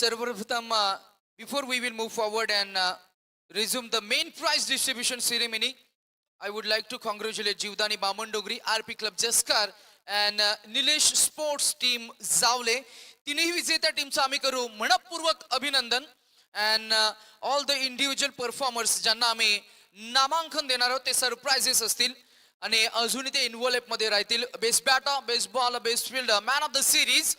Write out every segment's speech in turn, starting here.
सर्वप्रथम before we will move forward and resume the main prize distribution ceremony I would like to congratulate Jivdani Bamandogri, R P club Jaskar and Nilesh sports team Javle तिन्ही विजेत्या टीमचं आम्ही करू मनपूर्वक अभिनंदन and all the individual performers ज्यांना आम्ही नामांकन देणार आहोत ते सरप्राइजेस असतील आणि अजूनही ते इन्व्हॉल्पमध्ये राहतील best batter best bowl best fielder man of the series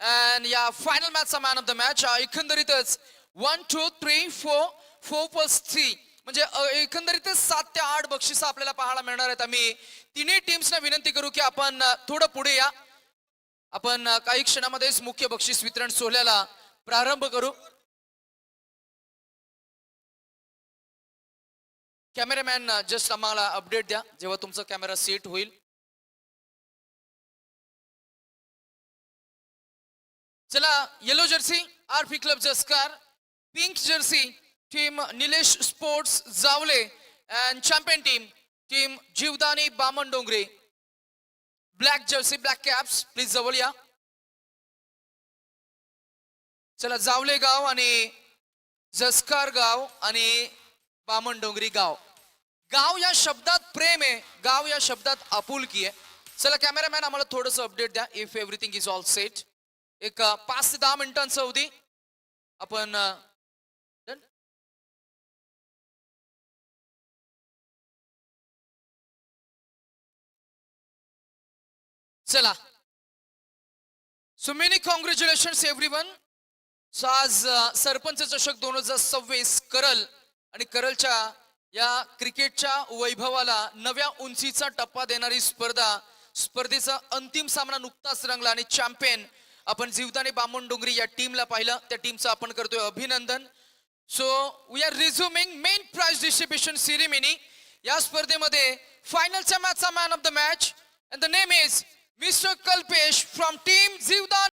या फायनल मॅचचा मॅन ऑफ द मॅच एकंदरीतच one two three four four plus three म्हणजे एकंदरीतच सात ते आठ बक्षिसं आपल्याला पाहायला मिळणार आहेत. आम्ही तिन्ही टीम्सना विनंती करू की आपण थोडं पुढे या. आपण काही क्षणामध्येच मुख्य बक्षीस वितरण सोहळ्याला प्रारंभ करू. कॅमेरामॅन जस्ट आम्हाला अपडेट द्या. जेव्हा तुमचा कॅमेरा सेट होईल. चला yellow jersey R P club Jaskar pink jersey team Nilesh sports Javle and champion team team Jivdani Baman Dongre. Black jersey black caps please जवळ या. चला जावले गाव आणि जस्कार गाव आणि बामण डोंगरी गाव. गाव या शब्दात प्रेम आहे गाव या शब्दात आपुलकी आहे. चला कॅमेरामॅन आम्हाला थोडंसं अपडेट द्या. If everything is all set एक पाच ते दहा मिनिटांचं अवधी आपण चला. So many congratulation every one so आज सरपंच चषक दोन हजार सव्वीस करल आणि करलच्या या क्रिकेटच्या वैभवाला नव्या उंचीचा टप्पा देणारी स्पर्धा. स्पर्धेचा अंतिम सामना नुकताच रंगला आणि चॅम्पियन आपण जीवदाने बामण डोंगरी या टीमला पाहिलं. त्या टीमचं आपण करतोय अभिनंदन. So we are resuming main prize distribution ceremony या स्पर्धेमध्ये फायनलच्या मॅचचा man of the match and the name is mister Kalpesh from team Jivdan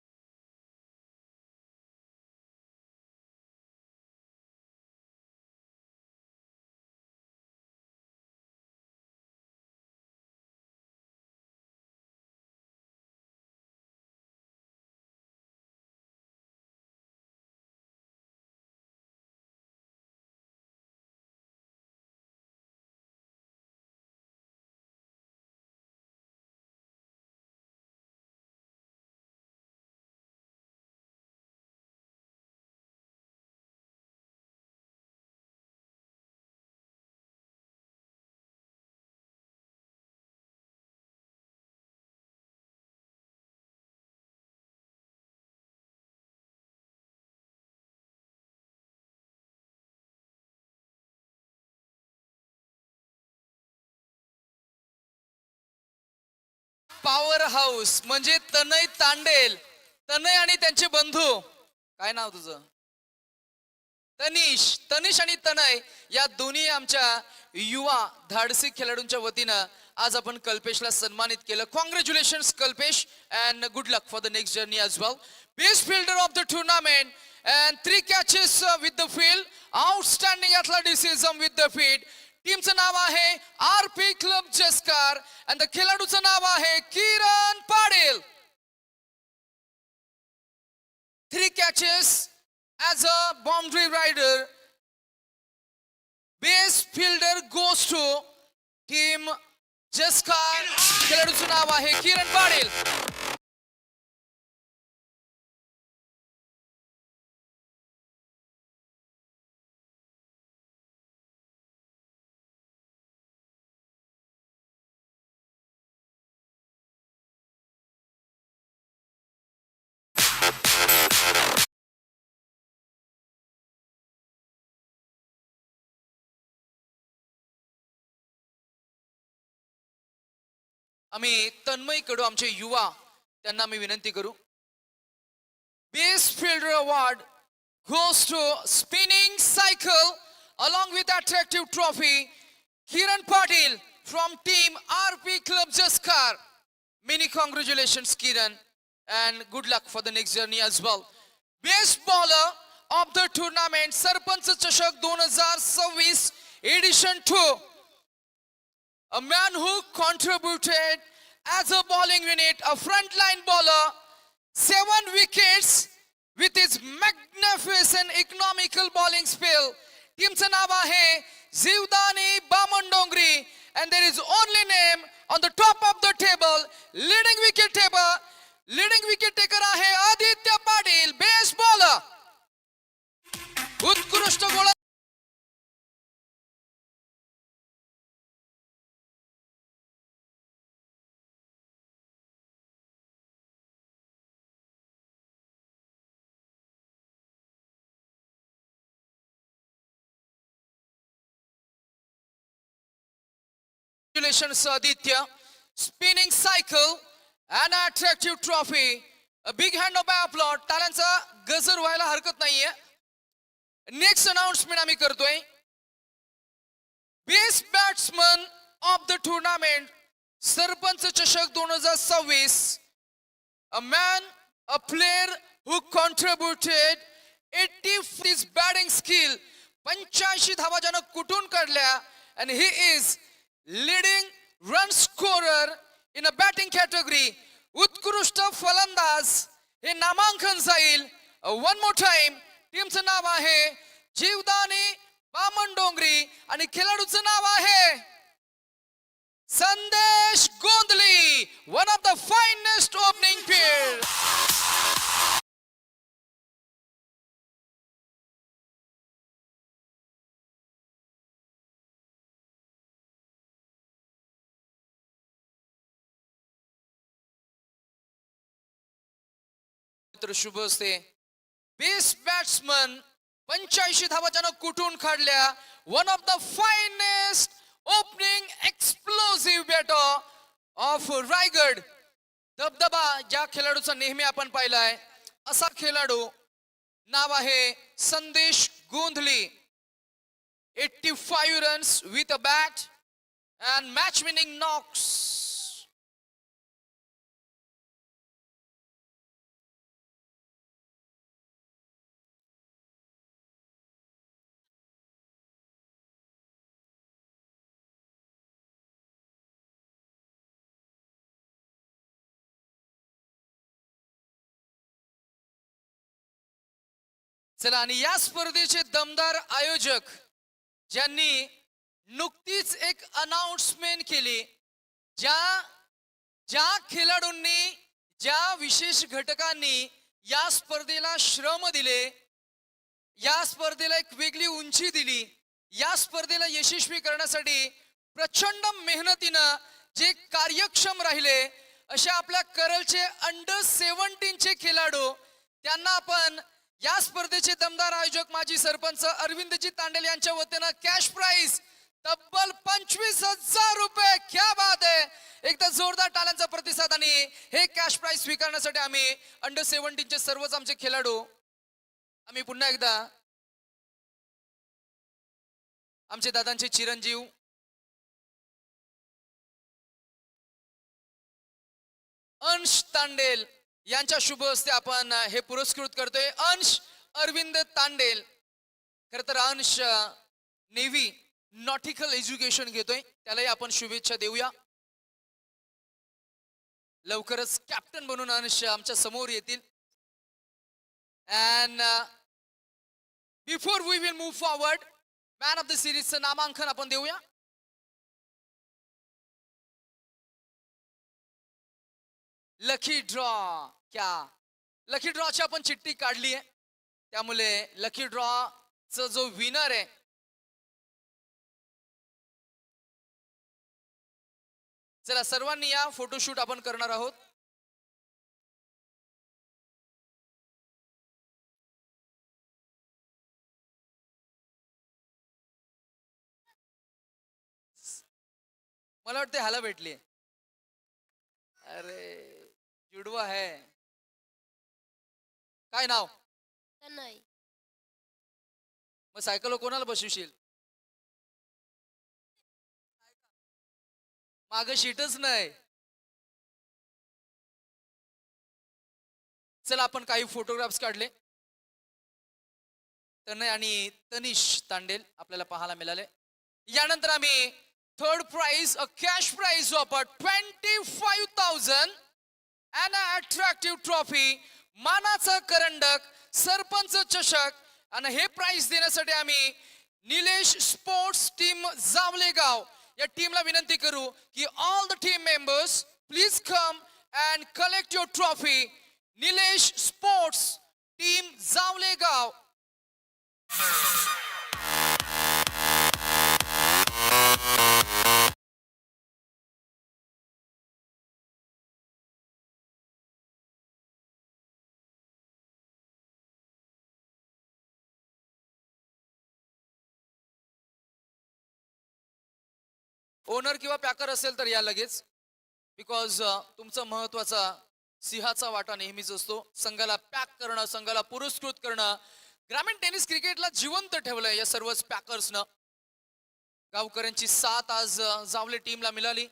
power house म्हणजे तनय तांडेल. तनय आणि त्यांचे बंधू. काय नाव तुझं? तनिष. तनिष आणि तनय या दोन्ही आमच्या युवा धाडसी खेळाडूंच्या वतीनं आज आपण कल्पेशला सन्मानित केलं. Congratulation Kalpesh and good luck for the next journey as well best fielder of the tournament and three catches with the field outstanding athleticism with the field टीमचं नाव आहे R P club Jaskar. And the खेळाडूचं नाव आहे Kiran Patil. Three catches as a boundary rider. Base fielder goes to team जसकार खेळाडूचं नाव आहे किरण पाटील आम्ही तन्मयी कडू आमचे युवा त्यांना मी विनंती करू. Best fielder award goes to spinning cycle along with attractive trophy Kiran Patil from team R P club Jaskar many congratulation Kiran and good luck for the next journey as well best bowler of the tournament Sarpanch Chashak दोन हजार सव्वीस edition to A man who contributed as a bowling unit, a frontline bowler, seven wickets with his magnificent economical bowling spell. Teamचं नाव आहे Jivdani and there is only name on the top of the table, leading wicket taker, leading wicket taker आहे Aditya Patil base bowler Congratulations, Aditya. Spinning cycle, an attractive trophy. A big hand of applause. टाळ्यांचा गजर व्हायला हरकत नाहीये next announcement आम्ही करतोय best batsman of the tournament Sarpanch Chashak दोन हजार सव्वीस a man, a player who contributed 80 his batting skill. पंच्याऐंशी धावा ज्यानं कुठून काढल्या and he is leading run scorer in a batting category. उत्कृष्ट फलंदाज हे नामांकन जाईल वन मोर टाइम टीमचं नाव आहे जीवदानी बामण डोंगरी आणि खेळाडूचं नाव आहे Sandesh Gondhali one of the finest opening pair तर शुभ असते. बेस्ट बॅट्समन पंच्याऐंशी धावाच्यानं कुठून काढल्या? One of the finest opening explosive batter of Raigad धबधबा ज्या खेळाडूचा नेहमी आपण पाहिलाय असा खेळाडू नाव आहे Sandesh Gondhali eighty five runs with a bat and match winning knocks चला आणि या स्पर्धेचे दमदार आयोजक ज्यांनी नुकतीच एक अनाउन्समेंट केली ज्या ज्या खेळाडूंनी ज्या विशेष घटकांनी या स्पर्धेला श्रम दिले या स्पर्धेला एक वेगळी उंची दिली या स्पर्धेला यशस्वी करण्यासाठी प्रचंड मेहनतीनं जे कार्यक्षम राहिले अशा आपल्या करलचे अंडर सेव्हन्टीनचे खेळाडू त्यांना आपण या स्पर्धेचे दमदार आयोजक माजी सरपंच अरविंदजी तांडेल यांच्या वतीनं कॅश प्राईज तब्बल पंचवीस हजार रुपये क्या बात आहे एकदा जोरदार टाळ्यांचा प्रतिसाद आणि हे कॅश प्राईज स्वीकारण्यासाठी आम्ही अंडर सेव्हन्टीनचे सर्वच आमचे खेळाडू आम्ही पुन्हा एकदा आमचे दादांचे चिरंजीव अंश तांडेल यांच्या शुभ हस्ते आपण हे पुरस्कृत करतोय. अंश अरविंद तांडेल. खर तर अंश नेव्ही नॉटिकल एज्युकेशन घेतोय. त्यालाही आपण शुभेच्छा देऊया. लवकरच कॅप्टन बनून अंश आमच्यासमोर येतील. And before we will move forward man of the सिरीजचं नामांकन आपण देऊया. लकी ड्रॉ क्या? लकी ड्रॉची आपण चिठ्ठी काढली आहे. त्यामुळे लकी ड्रॉ च जो विनर आहे चला सर्वांनी या फोटोशूट आपण करणार आहोत. मला वाटते ह्याला भेटली अरे. जुडवा है काय नाव? नाही मग सायकल कोणाला बसवशील? माग शीटच नाही. चला आपण काही फोटोग्राफ्स काढले. तनय आणि तनिष तांडेल आपल्याला पाहायला मिळाले. यानंतर आम्ही third prize a cash prize of twenty five thousand and a attractive trophy मानाचं करंडक सरपंच चषक आणि हे प्राईज देण्यासाठी आम्ही निलेश स्पोर्ट्स टीम जावलेगाव या टीमला विनंती करू की all the team members please come and collect your trophy Nilesh sports team Javlegaon. Owner किंवा पॅकर असेल तर या लगेच. बिकॉज uh, तुमचा महत्त्वाचा सिंहाचा वाटा नेहमीच असतो. संघाला पॅक करणं संघाला पुरस्कृत करणं. ग्रामीण टेनिस क्रिकेटला जिवंत ठेवलंय या सर्वच पॅकर्सनं गावकऱ्यांची साथ आज uh, जावले टीमला मिळाली.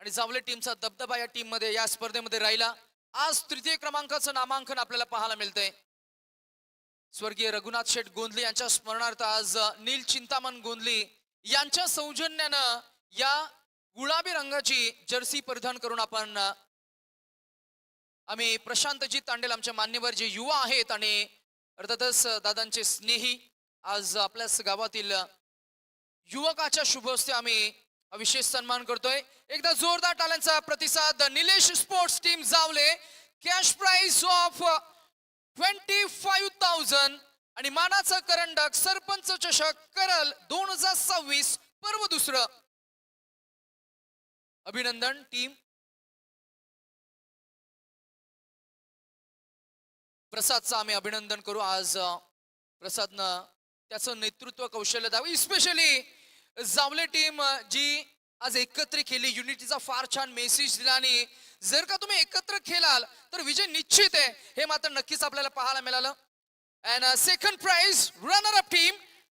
आणि जावले टीमचा दबदबा या टीममध्ये या स्पर्धेमध्ये राहिला. आज तृतीय क्रमांकाचं नामांकन आपल्याला पाहायला मिळतंय. स्वर्गीय रघुनाथ शेठ गोंधली यांच्या स्मरणार्थ आज uh, नील चिंतामण गोंधली यांच्या सौजन्यानं या गुलाबी रंगाची जर्सी परिधान करून आपण आम्ही प्रशांतजी तांडेल आमच्या मान्यवर जे युवा आहेत आणि अर्थातच दादांचे स्नेही आज आपल्याच गावातील युवकाच्या शुभ हस्ते आम्ही विशेष सन्मान करतोय. एकदा जोरदार टाल्यांचा प्रतिसाद Nilesh sports team Javle. Cash prize of twenty five thousand आणि मानाचं करंडक सरपंच चषक करल दोन हजार सव्वीस पर्व दुसरं. अभिनंदन टीम. प्रसादचं आम्ही अभिनंदन करू. आज प्रसादनं त्याचं नेतृत्व कौशल्य द्यावं स्पेशली जावले टीम जी आज एकत्र केली युनिटीचा फार छान मेसेज दिला आणि जर का तुम्ही एकत्र खेळाल तर विजय निश्चित आहे. हे मात्र नक्कीच आपल्याला पाहायला मिळालं. And second prize runner up team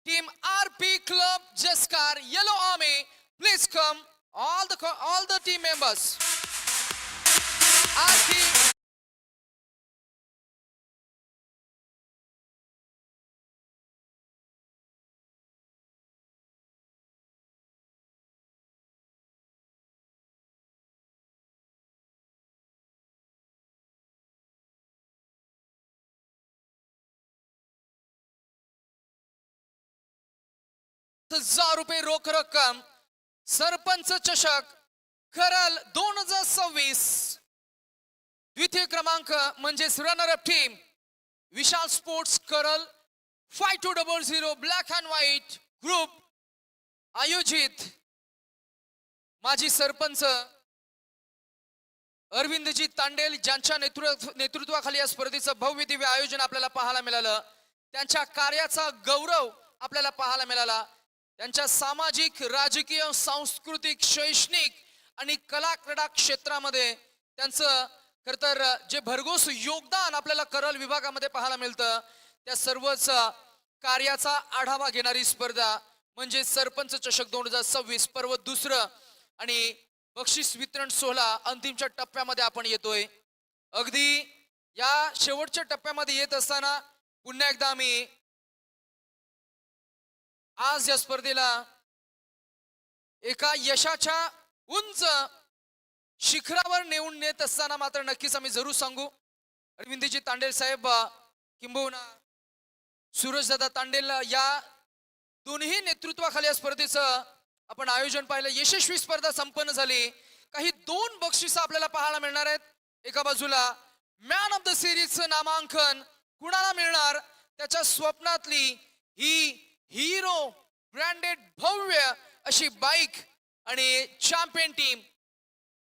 team R P club Jaskar yellow army please come all the all the team members R P हजार रुपये रोख रक्कम सरपंच चषक करल दोन हजार सव्वीस. द्वितीय क्रमांक म्हणजेच runner up team Vishal sports Karal five two double zero black and white group आयोजित. माजी सरपंच अरविंदजी तांडेल ज्यांच्या नेतृत्व नेतृत्वाखाली या स्पर्धेचं भव्य दिव्य आयोजन आपल्याला पाहायला मिळालं. त्यांच्या कार्याचा गौरव आपल्याला पाहायला मिळाला. त्यांच्या सामाजिक राजकीय सांस्कृतिक शैक्षणिक आणि कला क्रीडा क्षेत्रामध्ये त्यांचं खर तर जे भरघोस योगदान आपल्याला करल विभागामध्ये पाहायला मिळतं त्या सर्वच कार्याचा आढावा घेणारी स्पर्धा म्हणजे सरपंच चषक दोन हजार सव्वीस पर्व दुसरं आणि बक्षीस वितरण सोहळा अंतिमच्या टप्प्यामध्ये आपण येतोय. अगदी या शेवटच्या टप्प्यामध्ये येत असताना पुन्हा एकदा आम्ही आज या स्पर्धेला एका यशाच्या उंच शिखरावर नेऊन नेत असताना मात्र नक्कीच आम्ही जरूर सांगू. अरविंदजी तांडेल साहेब किंबहुना सूरजदादा तांडेल या दोन्ही नेतृत्वाखाली या स्पर्धेचं आपण आयोजन पाहिलं. यशस्वी स्पर्धा संपन्न झाली. काही दोन बक्षिस आपल्याला पाहायला मिळणार आहेत. एका बाजूला मॅन ऑफ द सिरीजचं नामांकन कुणाला मिळणार? त्याच्या स्वप्नातली ही हिरो ब्रँडेड भव्य अशी बाईक आणि champion team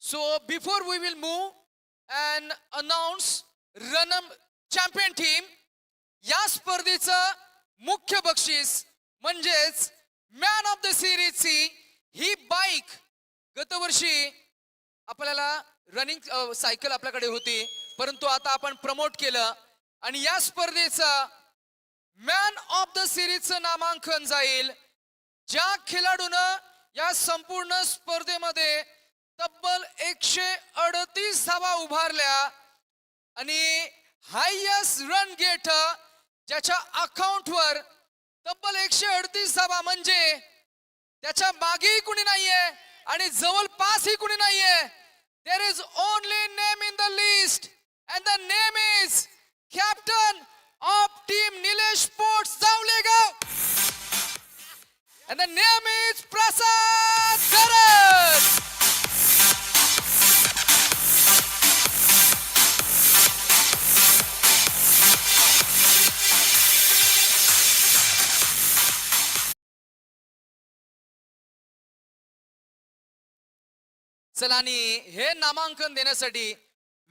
so before we will move and announce रनम champion team या स्पर्धेचं मुख्य बक्षीस म्हणजेच मॅन ऑफ द सिरीजची ही बाईक गतवर्षी आपल्याला रनिंग सायकल आपल्याकडे होती. परंतु आता आपण प्रमोट केलं आणि या स्पर्धेचं मॅन ऑफ द सिरीजचं नामांकन जाईल. ज्या खेळाडूनं या संपूर्ण स्पर्धेमध्ये तब्बल एकशे अडतीस धावा उभारल्या आणि हायस्ट रन गेट ज्याच्या अकाउंटवर तब्बल एकशे अडतीस धावा म्हणजे त्याच्या मागेही कुणी नाहीये आणि जवळपासही कुणी नाहीये. There is only name in the list and the name is captain of Team Nilesh Sports Zawlega. And the name is Prasad Garat. चला आणि हे नामांकन देण्यासाठी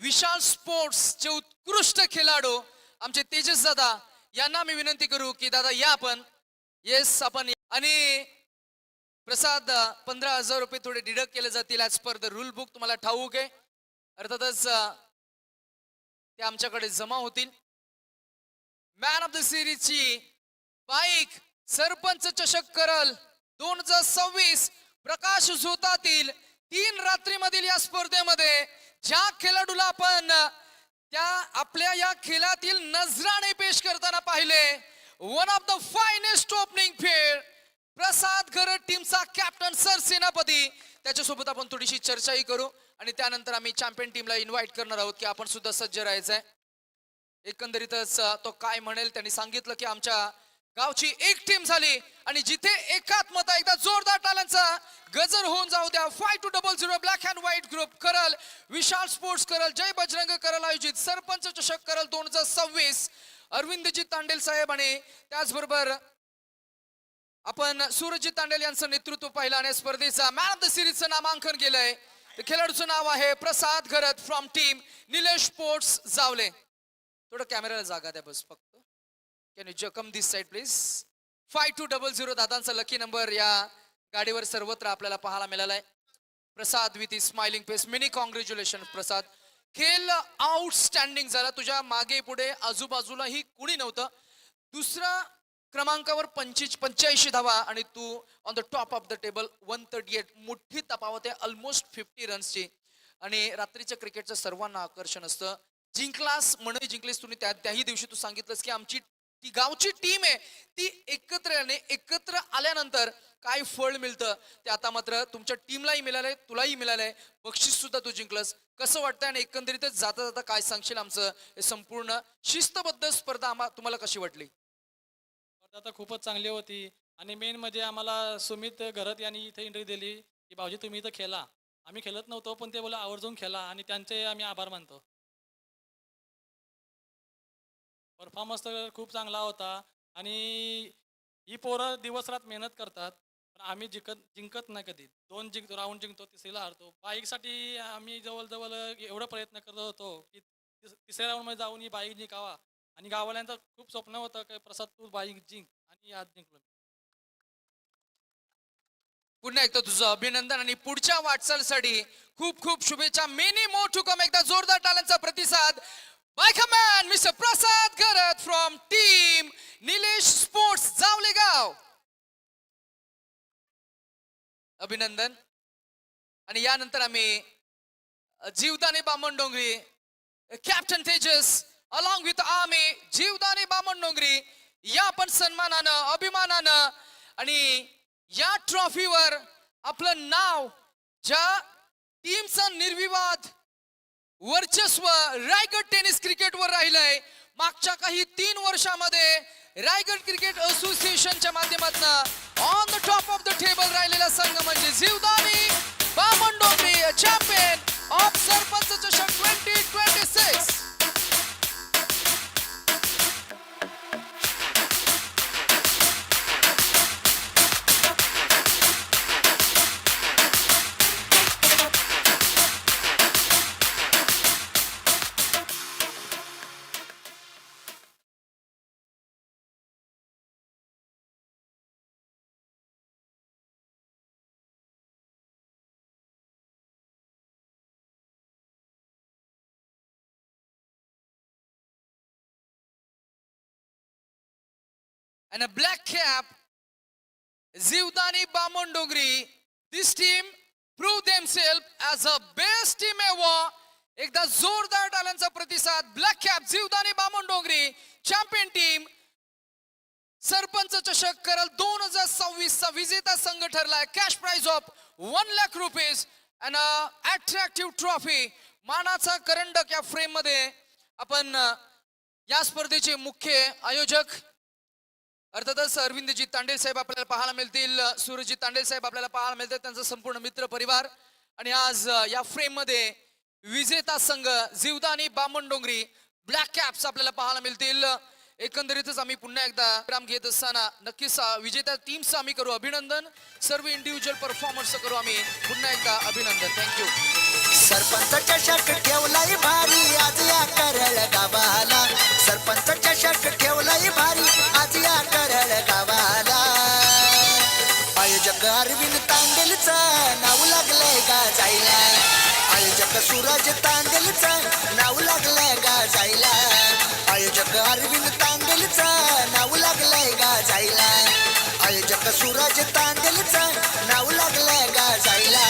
विशाल स्पोर्ट्सचे उत्कृष्ट खेळाडू आमचे तेजस दादा यांना मी विनंती करू की दादा या आपण. येस आपण आणि प्रसाद पंधरा हजार रुपये थोडे डिडक्ट केले जातील as per the rule book तुम्हाला ठाऊक आहे. अर्थातच ते आमच्याकडे जमा होतील. मॅन ऑफ द सिरीजची बाईक सरपंच चषक करल दोन हजार सव्वीस प्रकाश झोतातील तीन रात्रीमधील या स्पर्धेमध्ये ज्या खेळाडूला आपण त्या आपल्या या खेळातील नजराने पेश करताना पाहिले. One of the finest opening pair Prasad Garad टीमचा कॅप्टन सर सेनापती. त्याच्यासोबत आपण थोडीशी चर्चाही करू. आणि त्यानंतर आम्ही चॅम्पियन टीमला इन्व्हाइट करणार आहोत की आपण सुद्धा सज्ज राहायचंय. एकंदरीतच तो काय म्हणेल? त्यांनी सांगितलं की आमच्या गावची एक टीम झाली आणि जिथे एकात्मता एकदा जोरदार टालांचा गजर होऊन जाऊ द्या. Five two double zero black and white group Karal Vishal sports करल जय बजरंग करल आयोजित सरपंच चषक करल दोन हजार सव्वीस अरविंदजी तांडेल साहेब आणि त्याचबरोबर आपण सूरजजी तांडेल यांचं नेतृत्व पाहिलं आणि स्पर्धेचा मॅन ऑफ द सिरीजचं नामांकन केलंय. खेळाडूचं नाव आहे Prasad Gharat from team Nilesh sports Javle. थोडं कॅमेराला जागा द्या बस फक्त. Can you come this side please five two double zero दादांचा lucky number या गाडीवर सर्वत्र आपल्याला पाहायला मिळालाय. Prasad with smiling face many congratulation Prasad. खेळ आउटस्टँडिंग झाला. तुझ्या मागे पुढे आजूबाजूलाही कुणी नव्हतं. दुसरा क्रमांकावर पंचवीस पंच्याऐंशी धावा आणि तू on the top of the table one thirty eight मोठी तपावत आहे. ऑलमोस्ट फिफ्टी रन्सची आणि रात्रीच्या क्रिकेटचं सर्वांना आकर्षण असतं. जिंकलास म्हणून जिंकलेस तुम्ही. त्या त्याही दिवशी तू सांगितलंस की आमची ती गावची टीम आहे. ती एकत्र येणे एकत्र आल्यानंतर काय फळ मिळतं ते आता मात्र तुमच्या टीमलाही मिळालंय तुलाही मिळालंय. बक्षीस सुद्धा तू जिंकलंस. कसं वाटतंय आणि एकंदरीतच जाता जाता काय सांगशील आमचं हे संपूर्ण शिस्तबद्ध स्पर्धा आम्हा तुम्हाला कशी वाटली? स्पर्धा तर खूपच चांगली होती. आणि मेन म्हणजे आम्हाला सुमित घरत यांनी इथे एंट्री दिली. की भाऊजी तुम्ही इथं खेळा. आम्ही खेळत नव्हतो पण ते बोला आवर्जून खेळा. आणि त्यांचे आम्ही आभार मानतो. परफॉर्मन्स तर खूप चांगला होता आणि ही पोरं दिवसरात मेहनत करतात पण आम्ही जिंकत जिंकत नाही कधी. दोन जिंकतो राऊंड जिंकतो तिसरीला हारतो. बाईकसाठी आम्ही जवळजवळ एवढा प्रयत्न करत होतो की तिसऱ्या राऊंडमध्ये जाऊन ही बाईक जिंकावा. आणि गावाल्यांचं खूप स्वप्न होतं की प्रसाद तू बाईक जिंक आणि आज जिंकलो पुन्हा एकदा तुझं अभिनंदन आणि पुढच्या वाटचालीसाठी खूप खूप शुभेच्छा. मेनी मोर टू कम एकदा जोरदार टालांचा प्रतिसाद. By come on mister Prasad Garat from team Nilesh sports Javlegaon अभिनंदन आणि यानंतर आम्ही अ, Jivdani Baman Dongri captain Tejas along with army Jivdani Baman Dongri या पण सन्मानानं अभिमानानं आणि या ट्रॉफीवर आपलं नाव ज्या टीमचं निर्विवाद वर्चस्व रायगड टेनिस क्रिकेटवर राहिलंय. मागच्या काही तीन वर्षामध्ये रायगड क्रिकेट असोसिएशनच्या माध्यमातून on the top of the table राहिलेला संघ म्हणजे जीवदानी बामन डोंगरी champion of Sarpanch Chashak twenty twenty six and a black cap, Zivdani Bamon Dogri. This team proved themselves as a best team ever. एकदा जोरदार डाल्यांचा प्रतिसाद ब्लॅक कॅप जीवदानी बामन डोंगरी चॅम्पियन टीम सरपंच चषक करल दोन हजार सव्वीस चा विजेता संघ ठरलाय cash prize of one lakh rupees and attractive trophy मानाचा करंडक या फ्रेममध्ये आपण या स्पर्धेचे मुख्य आयोजक अर्थातच अरविंदजी तांडेल साहेब आपल्याला पाहायला मिळतील. सूरजजी तांडेल साहेब आपल्याला पाहायला मिळतात त्यांचा संपूर्ण मित्र परिवार. आणि आज या फ्रेममध्ये विजेता संघ जीवदानी बामण डोंगरी ब्लॅक कॅप्स आपल्याला पाहायला मिळतील. एकंदरीतच आम्ही पुन्हा एकदा विराम घेत असताना नक्कीच विजेत्या टीमचं आम्ही करू अभिनंदन. सर्व इंडिव्हिज्युअल परफॉर्मन्स करू आम्ही पुन्हा एकदा अभिनंदन. थँक्यू सरपंच चषक ठेवलाय भारी. आज या करळ गावाला. सरपंच चषक ठेवलाय भारी. तांडेलचा नाव लागलंय गा जायला आयोजक सूरज तांडेलचा नाव लागलंय गा जायला आयोजक अरविंद तांडेलचा नाव लागलंय गा जायला आयोजक सूरज तांडेलचा नाव लागलंय गा जायला